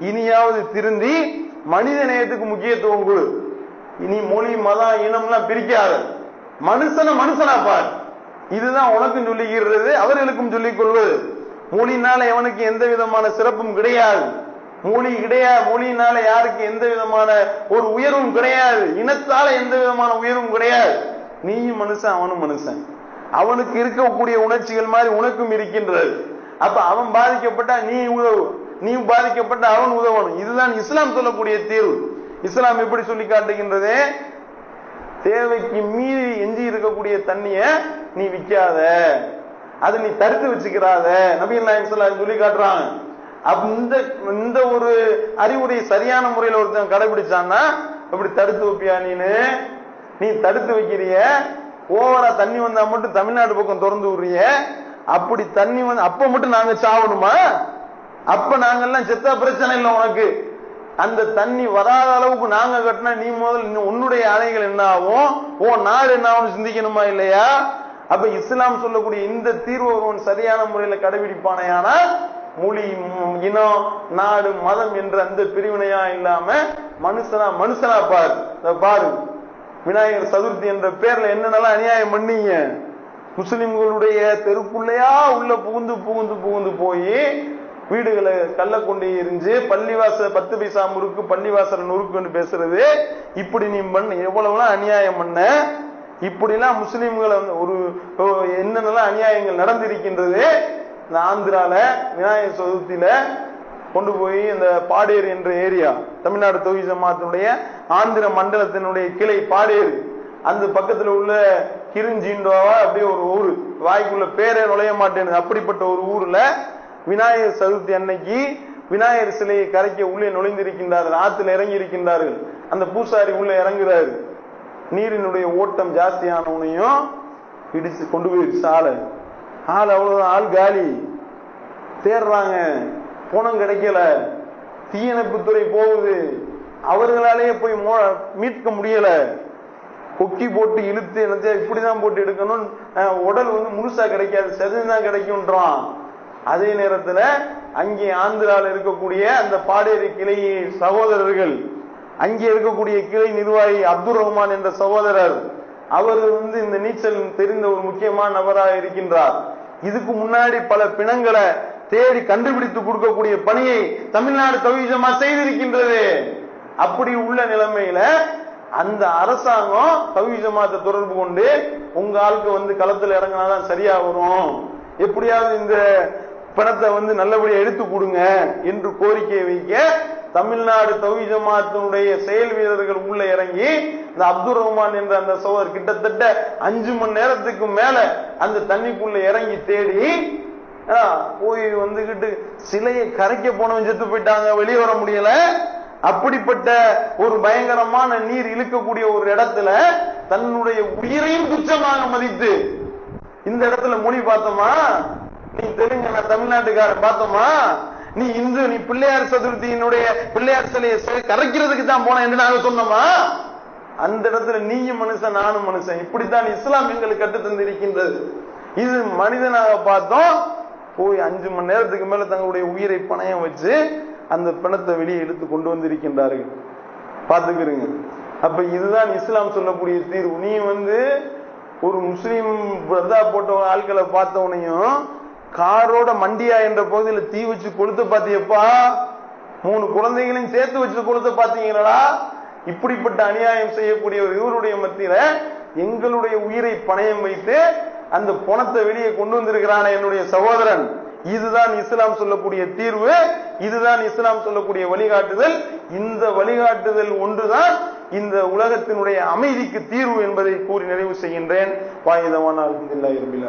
இனியாவது திருந்தி மனித நேயத்துக்கு முக்கியத்துவம் கொடு. இனி மொழி மதம் இனம்லாம் பிரிக்காத. மனுஷனை மனுஷனா பார். இதுதான் உனக்கும் சொல்லிக்கிறது அவர்களுக்கும் சொல்லிக் கொள்வது மொழினால எவனுக்கு எந்த விதமான சிறப்பும் கிடையாது. மொழி கிடையாது மொழியினால யாருக்கு எந்த விதமான ஒரு உயர்வும் கிடையாது. இனத்தால எந்த விதமான உயர்வும் கிடையாது. நீயும் மனுஷன் அவனும் மனுஷன். அவனுக்கு இருக்கக்கூடிய உணர்ச்சிகள் மாதிரி உனக்கும் இருக்கின்றது. அப்ப அவன் பாதிக்கப்பட்டா நீ உதவு. நீ பாதிக்கப்பட்ட அவன் உதவணும். இதுதான் இஸ்லாம் சொல்லக்கூடிய தீர்வு. இஸ்லாம் எப்படி சொல்லி காட்டுகின்றது? தேவைக்கு மீறி எஞ்சி இருக்கக்கூடிய தண்ணிய நீ விற்காத. அது நீ தடுத்து வச்சுக்கிறாத. நபி நாயம் சொல்லி காட்டுறாங்க. அப்ப இந்த இந்த ஒரு அறிவுரை சரியான முறையில் ஒருத்தன் கடைபிடிச்சான்னா அப்படி தடுத்து வைப்பியா நீனு? நீ தடுத்து வைக்கிறிய? ஓவரா தண்ணி வந்தா மட்டும் தமிழ்நாடு பக்கம் திறந்து விடுறிய? அப்படி தண்ணி வந்து அப்ப மட்டும் நாங்க சாவணுமா? அப்ப நாங்கெல்லாம் செத்தா பிரச்சனை இல்லை உனக்கு. அந்த தண்ணி வராத அளவுக்கு நாங்க கட்டினா நீ முதல் இன்னும் உன்னுடைய அணைகள் என்ன ஆகும்? உன் நாடு என்ன ஆகும் சிந்திக்கணுமா இல்லையா? அப்ப இஸ்லாம் சொல்லக்கூடிய இந்த தீர்வு ஒருவன் சரியான முறையில கடைபிடிப்பானையான மொழி இனம் நாடு மதம் என்ற அந்த பிரிவினையா இல்லாம மனுஷனா மனுஷனா பாரு. பாரு. விநாயகர் சதுர்த்தி என்ற பேர்ல என்னென்னலாம் அநியாயம் பண்ணீங்க? முஸ்லிம்களுடைய தெருக்குள்ளையா உள்ள புகுந்து புகுந்து புகுந்து போய் வீடுகளை கல்ல கொண்டு எரிஞ்சு பள்ளிவாச பத்து பைசா முறுக்கு பள்ளிவாசல் நுறுக்குன்னு பேசுறது. இப்படி நீ பண்ண எவ்வளவுலாம் அநியாயம் பண்ண இப்படிலாம் முஸ்லீம்களை வந்து ஒரு என்னென்னலாம் அநியாயங்கள் நடந்திருக்கின்றது. இந்த ஆந்திரால விநாயகர் சதுர்த்தியில கொண்டு போய் இந்த பாடேர் என்ற ஏரியா தமிழ்நாடு தொகுதி ஜமாத்தினுடைய ஆந்திர மண்டலத்தினுடைய கிளை பாடேர். அந்த பக்கத்துல உள்ள கிருஞ்சிண்டோவா அப்படியே ஒரு ஊர். வாய்க்குள்ள பேரே நுழைய மாட்டேன் அப்படிப்பட்ட ஒரு ஊர்ல விநாயகர் சதுர்த்தி அன்னைக்கு விநாயகர் சிலையை கரைக்க உள்ளே நுழைந்திருக்கின்றார்கள் ஆற்றுல இறங்கி இருக்கின்றார்கள் அந்த பூசாரி உள்ள இறங்குறாரு நீரினுடைய ஓட்டம் ஜாஸ்தியானவனையும் இடிச்சு கொண்டு போயிடுச்சு ஆளை ஆள் அவ்வளவுதான் ஆள் காலி. தேடுறாங்க பணம் கிடைக்கல. தீயணைப்புத்துறை போகுது. அவர்களாலேயே போய் மோ- மீட்க முடியல. கொக்கி போட்டு இழுத்து என்னத்தையா இப்படிதான் போட்டு எடுக்கணும் உடல் வந்து முழுசா கிடைக்காது. செதுதான் கிடைக்கும்ன்றான். அதே நேரத்துல அங்கே ஆந்திரால இருக்கக்கூடிய அந்த பாடேரி கிளை சகோதரர்கள் அங்கே இருக்கக்கூடிய கிளை நிர்வாகி அப்துல் ரஹ்மான் என்ற சகோதரர் அவர் வந்து இந்த நீச்சல் தெரிந்த ஒரு முக்கியமான நபராக இருக்கின்றார். இதுக்கு முன்னாடி பல பிணங்களை தேடி கண்டுபிடித்து கொடுக்கக்கூடிய பணியை தமிழ்நாடு தவிஜமா செய்திருக்கின்றது. அப்படி உள்ள நிலைமையில அந்த அரசாங்கம் தவிஜமாத்தை தொடர்பு கொண்டு உங்க ஆளுக்கு வந்து களத்துல இறங்கினாதான் சரியா வரும். எப்படியாவது இந்த பணத்தை வந்து நல்லபடியா எடுத்து கொடுங்க என்று கோரிக்கை வைக்க தமிழ்நாடு தவி ஜமாத்தினுடைய செயல் வீரர்கள் உள்ள இறங்கி இந்த அப்துல் ரஹ்மான் என்ற அந்த சோதர் கிட்டத்தட்ட அஞ்சு மணி நேரத்துக்கு மேல அந்த தண்ணிக்குள்ள இறங்கி தேடி போய் வந்துகிட்டு சிலையை கரைக்க போனவன் செத்து போயிட்டாங்க வெளியே வர முடியல. அப்படிப்பட்ட ஒரு பயங்கரமான நீர் இழுக்கக்கூடிய ஒரு இடத்துல தன்னுடைய உயிரையும் துச்சமாக மதித்து இந்த இடத்துல மொழி பார்த்தோமா? நீ தெலுங்கு தமிழ்நாட்டுக்காரன் பார்த்தோமா? நீ இந்து நீ பிள்ளையார் சதுர்த்தியினுடைய பிள்ளையார் சிலையை கரைக்கிறதுக்கு தான் போன என்று நாங்க சொன்னோமா? அந்த இடத்துல நீயும் மனுஷன் நானும் மனுஷன். இப்படித்தான் இஸ்லாம் எங்களுக்கு கற்று தந்திருக்கின்றது. இது மனிதனாக பார்த்தோம். போய் அஞ்சு மணி நேரத்துக்கு மேல தங்களுடைய உயிரை பணயம் வச்சு அந்த பிணத்தை வெளியே எடுத்து கொண்டு வந்திருக்கின்றார்கள். பார்த்துக்கிறீங்க அப்ப இதுதான் இஸ்லாம் சொல்லக்கூடிய தீர்வு. நீ வந்து ஒரு முஸ்லீம் பிரதா போட்ட ஆட்களை பார்த்தவனையும் காரோட மண்டியா என்ற பகுதியில் தீ வச்சு கொளுத்து பாத்தியப்பா மூணு குழந்தைகளையும் சேர்த்து வச்சு கொடுத்து பாத்தீங்களா இப்படிப்பட்ட அநியாயம் செய்யக்கூடிய ஒரு இவருடைய மத்தியில எங்களுடைய உயிரை பணயம் வைத்து அந்த பணத்தை வெளியே கொண்டு வந்திருக்கிறான என்னுடைய சகோதரன். இதுதான் இஸ்லாம் சொல்லக்கூடிய தீர்வு இதுதான் இஸ்லாம் சொல்லக்கூடிய வழிகாட்டுதல். இந்த வழிகாட்டுதல் ஒன்றுதான் இந்த உலகத்தினுடைய அமைதிக்கு தீர்வு என்பதை கூறி நிறைவு செய்கின்றேன். வாயுதமான அல்ஹம்துலில்லாஹி ரபில்